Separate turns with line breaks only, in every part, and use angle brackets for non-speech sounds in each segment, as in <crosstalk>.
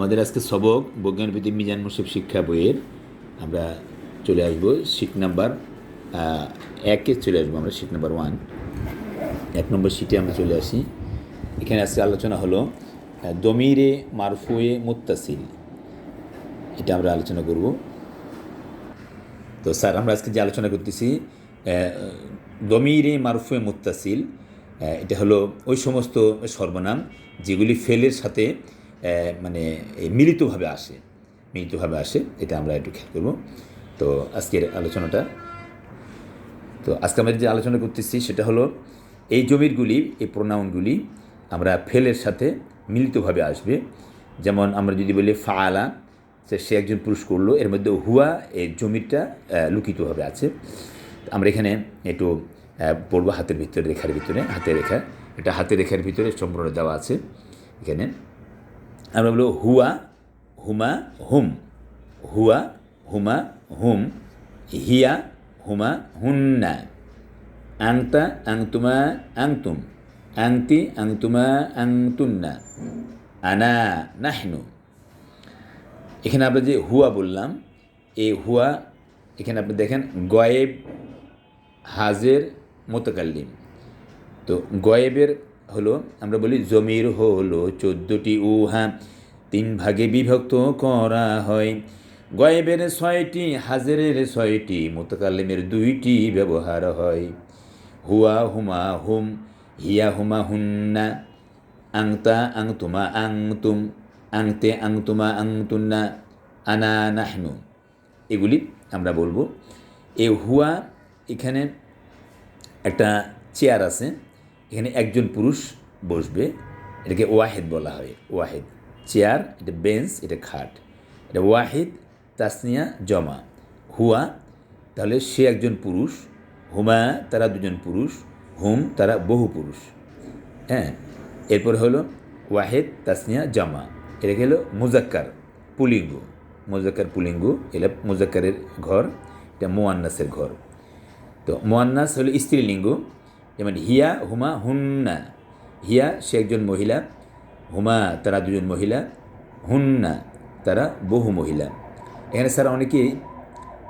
আমাদের আজকে সবক বৈজ্ঞানভিত্তিক মিজান মুসিব শিক্ষা বইয়ের আমরা চলে আসব শিট নাম্বার একে চলে আসব আমরা শিট নাম্বার ওয়ান। এক নম্বর শিটে আমরা চলে আসি। এখানে আজকে আলোচনা হলো দমিরে মারফুয়ে মুত্তাসিল। এটা আমরা আলোচনা করব। তো স্যার, আমরা আজকে যে আলোচনা করতেছি দমিরে মারফুয়ে মুত্তাসিল এটা হলো ওই সমস্ত সর্বনাম যেগুলি ফেলের সাথে মানে মিলিতভাবে আসে। মিলিতভাবে আসে এটা আমরা একটু খেয়াল করব। তো আজকের আলোচনাটা তো আজকে আমরা যে আলোচনা করতেছি সেটা হলো এই জমিরগুলি এই প্রোনাউনগুলি আমরা ফেলের সাথে মিলিতভাবে আসবে। যেমন আমরা যদি বলি ফালা সে একজন পুরুষ করল এর মধ্যে হুয়া এই জমিরটা আহ, লুকিতভাবে আছে। আমরা এখানে একটু পড়ব হাতের ভিতরে রেখার ভিতরে হাতের রেখা। এটা হাতের রেখার ভিতরে সম্পূর্ণ দেওয়া আছে এখানে। আমরা বলব হুয়া, হুমা, হুম। হুয়া, হুমা, হুম। হিয়া, হুমা, হুন্না। আংতা, আংতুমা, আংতুম। আংতি, আংতুমা, আংতুন্না। আনা, নাহনু। এখানে আমরা যে হুয়া বললাম, এই হুয়া, এখানে আপনি দেখেন গয়েব, হাজের, মোতাকাল্লিম। তো গয়েবের হলো, আমরা বলি জমির হলো, চোদ্দোটি উহা, তিন ভাগে বিভক্ত করা হয়। গয়েবের ছয়টি, হাজেরের ছয়টি, মোতাকাল্লিমের দুইটি ব্যবহার হয়। হুয়া হুমা হুম, হিয়া হুমা হুন্না, আংতা আংতুমা আংতুম, আংতে আংতুমা আংতুন্না, আনা নাহনু। এগুলি আমরা বলব। এ হুয়া, এখানে একটা চেয়ার আছে। এখানে একজন পুরুষ বসবে, এটাকে ওয়াহেদ বলা হয়, ওয়াহেদ। চেয়ার, এটা বেঞ্চ, এটা খাট। এটা ওয়াহিদ, তাসনিয়া, জমা। হুয়া, তাহলে সে একজন পুরুষ, হুমা, তারা দুজন পুরুষ, হুম, তারা বহু পুরুষ। হ্যাঁ এরপর হলো ওয়াহেদ, তাসনিয়া, জমা। এটা হলো মুজাক্কার, পুলিঙ্গ। মুজাক্কার, পুলিঙ্গ, এটা মুজাক্কারের ঘর, এটা মোয়ান্নাসের ঘর। তো মোয়ান্নাস হলো স্ত্রীলিঙ্গ যেমন হিয়া, হুমা, হুন্না। হিয়া, সে একজন মহিলা। হুমা, তারা দুজন মহিলা। হুন্না, তারা বহু মহিলা। এখানে স্যার অনেকেই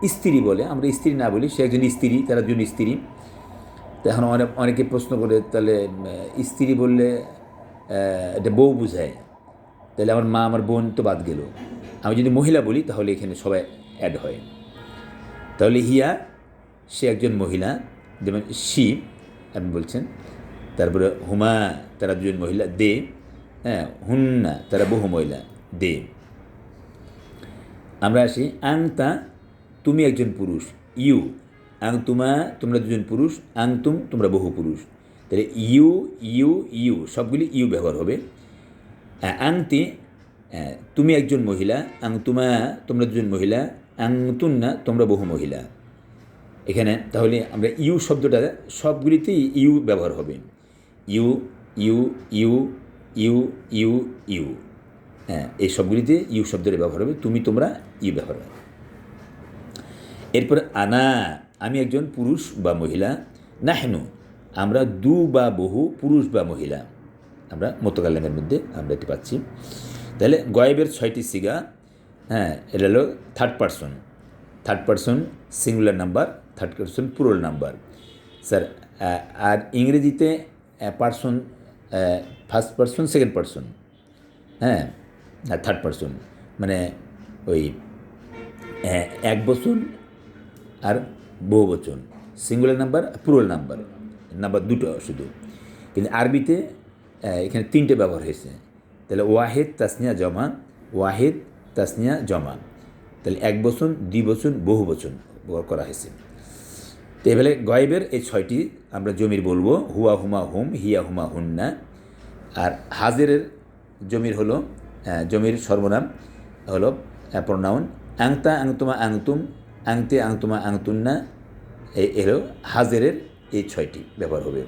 স্ত্রী বলে, আমরা স্ত্রী না বলি, সে একজন স্ত্রী, তারা দুজন স্ত্রী। তো এখন অনেক অনেকে প্রশ্ন করে, তাহলে স্ত্রী বললে এটা বউ বুঝায়। তাহলে আমার মা, আমার বোন তো বাদ গেল। আমি যদি মহিলা বলি, তাহলে এখানে সবাই অ্যাড হয়। তাহলে হিয়া, সে একজন মহিলা। যেমন শি আপনি বলছেন, তারপরে হুমা, তারা দুজন মহিলা, দে হ্যাঁ হুন্না, তারা বহু মহিলা, দে। আমরা আসি আংতা তুমি একজন পুরুষ, ইউ আং তুমা তোমরা দুজন পুরুষ আংতুম তোমরা বহু পুরুষ। তাহলে ইউ ইউ ইউ, সবগুলি ইউ ব্যবহার হবে। আংতি তুমি একজন মহিলা আংতুমা তোমরা দুজন মহিলা আংতুন্না তোমরা বহু মহিলা। এখানে তাহলে আমরা ইউ শব্দটা, সবগুলিতেই ইউ ব্যবহার হবে। You you you you you you. হ্যাঁ এই সবগুলিতে ইউ শব্দের ব্যবহার হবে, তুমি, তোমরা, ইউ ব্যবহার হবে। এরপরে আনা, আমি একজন পুরুষ বা মহিলা, নাহেনু, আমরা দু বা বহু পুরুষ বা মহিলা, আমরা মতকাল্লামের মধ্যে আমরা এটি পাচ্ছি। তাহলে গয়েবের ছয়টি সিগা হ্যাঁ এটা হলো third person third person singular number third person plural number sir আর ইংরেজিতে person first person second person হ্যাঁ আর থার্ড পারসন মানে ওই এক বচন আর বহু বচন। Singular number plural number number দুটো শুধু। কিন্তু আরবিতে এখানে তিনটে ব্যবহার হয়েছে। তাহলে ওয়াহেদ তাসনিয়া জমা, ওয়াহেদ তাসনিয়া জমা। তাহলে এক বচন দ্বি বচন, বহু বচন করা হয়েছে। তো গয়েবের এই ছয়টি আমরা জমির বলব, হুয়া হুমা হুম, হিয়া হুমা হুন্না। আর হাজেরের জমির হলো জমির সর্বনাম হলো প্রনাউন আংতা আংতুমা আংতুম, আংতে আংতুমা আংতুন্না। এই এলো হাজেরের এই ছয়টি ব্যবহার হবে।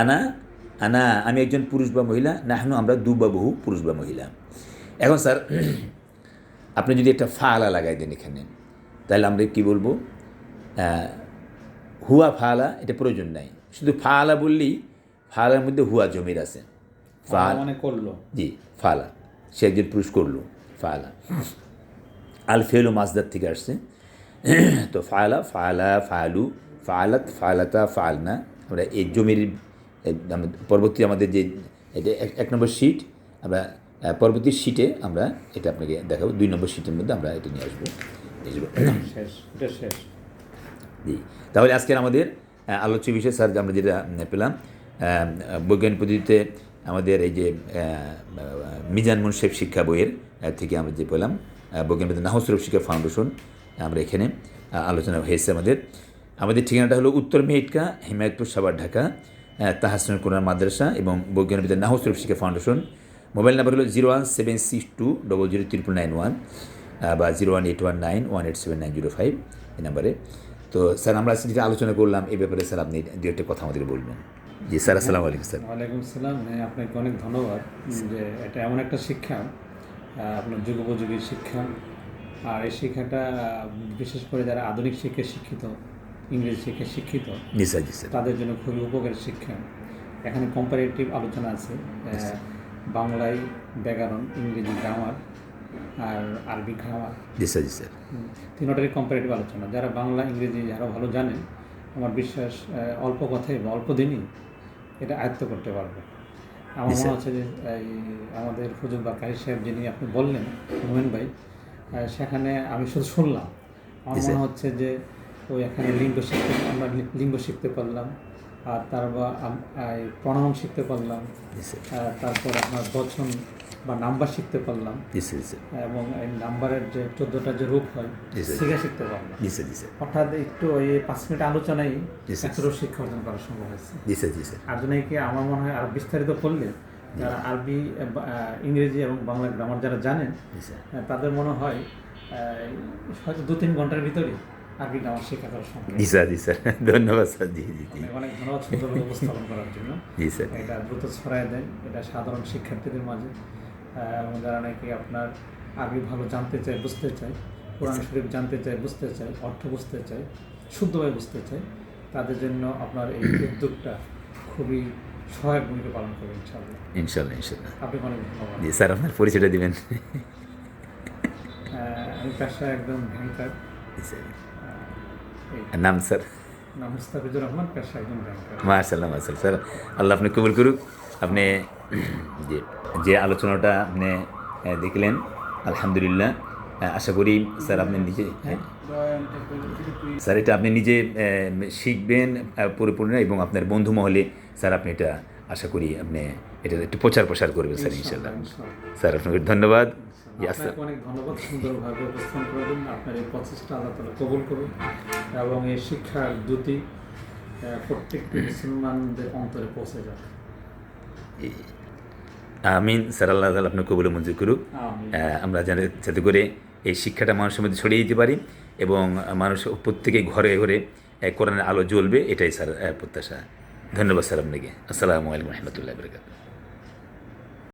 আনা আনা, আমি একজন পুরুষ বা মহিলা না নাহনু আমরা দু বা বহু পুরুষ বা মহিলা। এখন স্যার, আপনি যদি একটা ফালা লাগাই দেন এখানে, তাহলে আমরা কি বলব? হুয়া ফালা এটা প্রয়োজন নাই। শুধু ফালা বললেই ফালার মধ্যে হুয়া জমির আছে। ফাল
মানে করল।
জি ফালা। সে একজন পুরুষ করল ফায়লা আল ফেলু মাসদার থেকে আসছে। <clears throat> তো ফায়লা ফায়লা ফায়ালু ফায়ালাত ফায়ালাতা ফায়ালনা আমরা এই জমির পরবর্তী আমাদের যে এটা এক- এক নম্বর শিট আমরা পরবর্তী শিটে আমরা এটা আপনাকে দেখাবো। দুই নম্বর শিটের মধ্যে আমরা এটা নিয়ে আসব।
শেষ এটা শেষ।
জি তাহলে আজকের আমাদের আলোচ্য বিষয় স্যার, আমরা যেটা পেলাম বৈজ্ঞানিক পদ্ধতিতে আমাদের এই যে মিজান মুন্সেফ শিক্ষা বইয়ের থেকে আমরা যে পেলাম বৈজ্ঞানিক পদ্ধতি নাহসরফ শিক্ষা ফাউন্ডেশন, আমরা এখানে আলোচনা হয়েছে আমাদের। আমাদের ঠিকানাটা হলো উত্তর মেহিটকা, হিমায়তপুর সাবার ঢাকা তাহাসন কোরআন মাদ্রাসা এবং বৈজ্ঞানিক বিদ্যা নাহসরফ শিক্ষা ফাউন্ডেশন। মোবাইল নাম্বার হলো zero one seven six two double zero triple nine one বা zero one eight one nine one eight seven nine zero five এই নাম্বারে। তো স্যার আমরা যেটা আলোচনা করলাম এই ব্যাপারে স্যার আপনি দু একটা কথা আমাদের বলবেন। জি স্যার আসসালামু আলাইকুম স্যার।
ওয়ালাইকুম সালাম হ্যাঁ আপনাকে অনেক ধন্যবাদ যে এটা এমন একটা শিক্ষা আপনার যুগোপযোগী শিক্ষা। আর এই শিক্ষাটা বিশেষ করে যারা আধুনিক শিক্ষায় শিক্ষিত ইংরেজি শিক্ষায় শিক্ষিত তাদের জন্য খুবই উপকারী শিক্ষা। এখানে কম্পারেটিভ আলোচনা আছে। বাংলায় ব্যাকরণ ইংরেজি গ্রামার আর আরবি গ্রামার
জি স্যার জি স্যার।
তিনটারই কম্পারেটিভ আলোচনা। যারা বাংলা ইংরেজি যারা ভালো জানে আমার বিশ্বাস অল্প কথায় বা অল্প দিনই এটা আয়ত্ত করতে পারবে। আমার মনে হচ্ছে যে এই আমাদের হুজুর বা কারি সাহেব যিনি আপনি বললেন মোমেন ভাই সেখানে আমি শুধু শুনলাম। আমার মনে হচ্ছে যে ওই এখানে লিঙ্গ শিখতে আমরা লিঙ্গ শিখতে পারলাম আর তারপর প্রণাম শিখতে পারলাম। তারপর আপনার বচন বা নাম্বার শিখতে পারলাম। এবং এই নাম্বারের যে চোদ্দোটা যে রূপ হয়। শিখে শিখতে পারলাম। অর্থাৎ একটু ওই পাঁচ মিনিট আলোচনায় এতটুকু শিক্ষা অর্জন করা সম্ভব হয়েছে। আর জন্য কি আমার মনে হয় আরও বিস্তারিত করলে যারা আরবি ইংরেজি এবং বাংলা গ্রামার যারা জানেন তাদের মনে হয় হয়তো দু তিন ঘণ্টার ভিতরে আরবি গ্রামার শেখা করা সম্ভব
জি স্যার জি স্যার ধন্যবাদ স্যার জি জি জি।
অনেক ধন্যবাদ সুন্দরভাবে উপস্থাপন করার জন্য।
জি স্যার
এটা দ্রুত ছড়ায় দেয়। এটা সাধারণ শিক্ষার্থীদের মাঝে। যারা নাকি আপনার আরবি ভালো জানতে চায় বুঝতে চায় কোরআন শরীফ জানতে চায় বুঝতে চায় অর্থ বুঝতে চায় শুদ্ধভাবে বুঝতে চায় তাদের জন্য আপনার এই <clears throat> উদ্যোগটা খুবই সহায়ক ভূমিকা পালন করবে ইনশাআল্লাহ।
ইনশাল্লাহ ইনশাল্লাহ
আপনাকে অনেক ধন্যবাদ।
জি স্যার আপনার পরিচয়টা দিবেন।
আহ, আমি পেশায় একদম ব্যাংকার
জি নাম স্যার?
নাম মুস্তাফিজুর রহমান পেশা একজন ব্যাংকার
মাশাল্লাহ মাশাল্লাহ স্যার আল্লাহ আপনি কবুল করুক। আপনি যে আলোচনাটা আপনি দেখলেন আলহামদুলিল্লাহ আশা করি স্যার আপনি নিজে হ্যাঁ? স্যার এটা আপনি নিজে শিখবেন পরিপূর্ণ এবং আপনার বন্ধু মহলে স্যার আপনি এটা আশা করি আপনি এটা একটু প্রচার প্রসার করবেন স্যার ইনশাল্লাহ স্যার আপনাকে ধন্যবাদ।
অনেক ধন্যবাদ সুন্দরভাবে উপস্থাপন করবেন। আপনার এই প্রচেষ্টা আল্লাহ তালা কবুল করুন এবং এই শিক্ষার দ্যুতি প্রত্যেকটি মুসলমানদের অন্তরে পৌঁছে যাক।
আমিন স্যার আল্লাহ তালা আপনার কবুল মঞ্জুর করুক। আমরা যেন যাতে করে এই শিক্ষাটা মানুষের মধ্যে ছড়িয়ে দিতে পারি এবং মানুষ প্রত্যেকে ঘরে ঘরে কোরআনের আলো জ্বলবে এটাই স্যার প্রত্যাশা। ধন্যবাদ স্যার আপনাকে। আসসালামু আলাইকুম রহমতুল্লাহ বরকাত